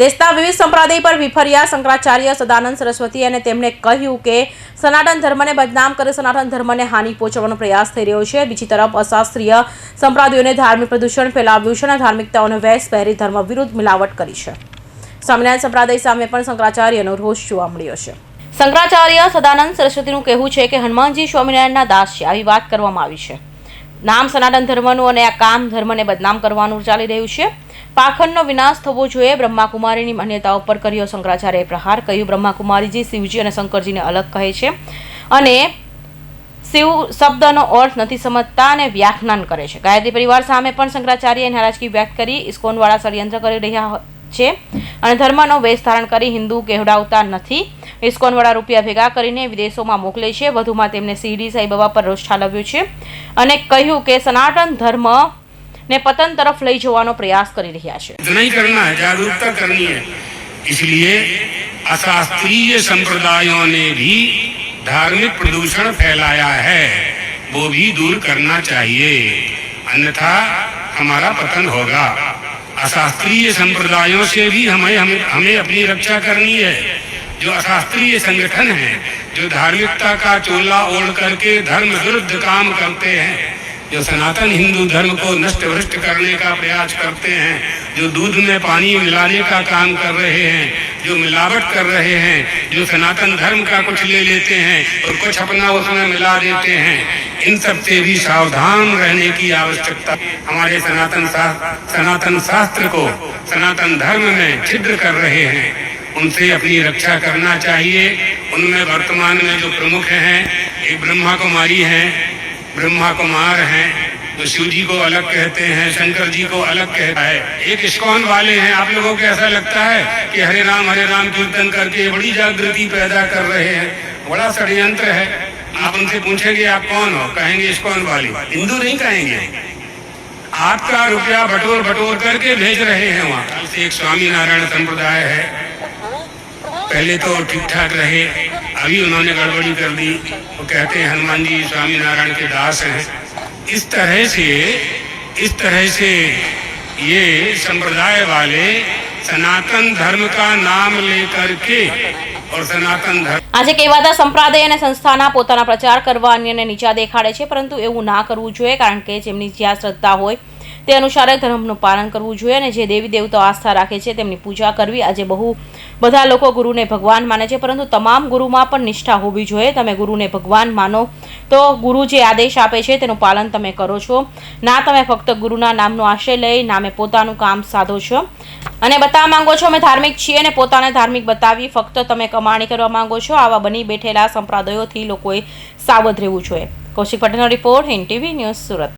દેશના વિવિધ સંપ્રદાય પર વિફર્યા શંકરાચાર્ય સદાનંદ સરસ્વતી અને તેમણે કહ્યું કે સનાતન ધર્મને બદનામ કરે સનાતન ધર્મને હાનિ પહોંચવાનો પ્રયાસ થઈ રહ્યો છે બીજી તરફ અશાસ્ત્રીય સંપ્રદાયોને ધાર્મિક પ્રદૂષણ ફેલાવ્યું છે અને ધાર્મિકતાઓને વેશ પહેરી ધર્મ વિરુદ્ધ મિલાવટ કરી છે સ્વામિનારાયણ સંપ્રદાય સામે પણ શંકરાચાર્યનો રોષ જોવા મળ્યો છે શંકરાચાર્ય સદાનંદ સરસ્વતીનું કહેવું છે કે હનુમાનજી સ્વામિનારાયણના દાસ છે આવી વાત કરવામાં આવી છે નામ સનાતન ધર્મનું અને આ કામ ધર્મને બદનામ કરવાનું ચાલી રહ્યું છે પાખંડનો વિનાશ થવો જોઈએ બ્રહ્માકુમારીની માન્યતા ઉપર કર્યો શંકરાચાર્યએ પ્રહાર કહ્યું બ્રહ્માકુમારીજી શિવજી અને શંકરજીને અલગ કહે છે અને શિવ શબ્દનો અર્થ નથી સમજતા અને વ્યાખ્યાન કરે છે ગાયત્રી પરિવાર સામે પણ શંકરાચાર્યએ નારાજગી વ્યક્ત કરી ઇસ્કોનવાળા ષડયંત્ર કરી રહ્યા છે અને ધર્મનો વેશ ધારણ કરી હિન્દુ કહેવડાવતા નથી ઇસ્કોનવાળા રૂપિયા ભેગા કરીને વિદેશોમાં મોકલે છે વધુમાં તેમણે શિરડી સાંઈબાબા પર રોષ ઠાલવ્યો છે અને કહ્યું કે સનાતન ધર્મ ने पतन तरफ લઈ જવાનો પ્રયાસ કરી રહ્યા છે करना है जागरूकता करनी है इसलिए अशास्त्रीय संप्रदायों ने भी धार्मिक प्रदूषण फैलाया है वो भी दूर करना चाहिए अन्यथा हमारा पतन होगा अशास्त्रीय संप्रदायों से भी हमें हमें हमें अपनी रक्षा करनी है जो अशास्त्रीय संगठन है जो धार्मिकता का चोला ओढ़ करके धर्म विरुद्ध काम करते हैं जो सनातन हिंदू धर्म को नष्ट भ्रष्ट करने का प्रयास करते हैं जो दूध में पानी मिलाने का काम कर रहे हैं जो मिलावट कर रहे हैं जो सनातन धर्म का कुछ ले लेते हैं और कुछ अपना उसमें मिला देते हैं इन सब से भी सावधान रहने की आवश्यकता हमारे सनातन शास्त्र सनातन शास्त्र को सनातन धर्म में छिद्र कर रहे हैं उनसे अपनी रक्षा करना चाहिए उनमें वर्तमान में जो प्रमुख हैं एक ब्रह्मा कुमारी हैं ब्रह्मा कुमार हैं तो शिव जी को अलग कहते हैं शंकर जी को अलग कहता है एक स्कॉन वाले हैं आप लोगों को ऐसा लगता है कि हरे राम हरे राम कीर्तन करके बड़ी जागृति पैदा कर रहे हैं बड़ा षडयंत्र है आप उनसे पूछेंगे आप कौन हो कहेंगे स्कॉन वाले हिंदू नहीं कहेंगे आपका रुपया बटोर बटोर करके भेज रहे हैं वहाँ एक स्वामी नारायण संप्रदाय है पहले तो ठीक ठाक रहे આવીનો અને ગડબડી કરી ઓ કહેતે હનુમાનજી સ્વામીનારાયણ કે દાસ હે ઇસ તરહ સે ઇસ તરહ સે યે સંપ્રદાય વાલે સનાતન ધર્મ કા નામ લેકર કે ઓર સનાતન ધર્મ આજે કઈ વાતા સંપ્રદાય અને સંસ્થાના પોતાનો પ્રચાર કરવા અન્યને નીચા દેખાડે છે પરંતુ એવું ના કરવું જોઈએ કારણ કે જેમની જે આ શ્રદ્ધા હોય તે અનુસાર ધર્મનું પાલન કરવું જોઈએ અને જે દેવી દેવતો આસ્થા રાખે છે તેમની પૂજા કરવી આજે બહુ બધા લોકો ગુરુને ભગવાન માને છે પરંતુ તમામ ગુરુમાં પણ નિષ્ઠા હોવી જોઈએ તમે ગુરુને ભગવાન માનો તો ગુરુ જે આદેશ આપે છે તેનું પાલન તમે કરો છો ના તમે ફક્ત ગુરુના નામનો આશય લઈ નામે પોતાનું કામ સાધો છો અને બતાવવા માંગો છો અમે ધાર્મિક છીએ અને પોતાને ધાર્મિક બતાવી ફક્ત તમે કમાણી કરવા માંગો છો આવા બની બેઠેલા સંપ્રદાયોથી લોકોએ સાવધ રહેવું જોઈએ કૌશિક પટેલનો report Hind TV news Surat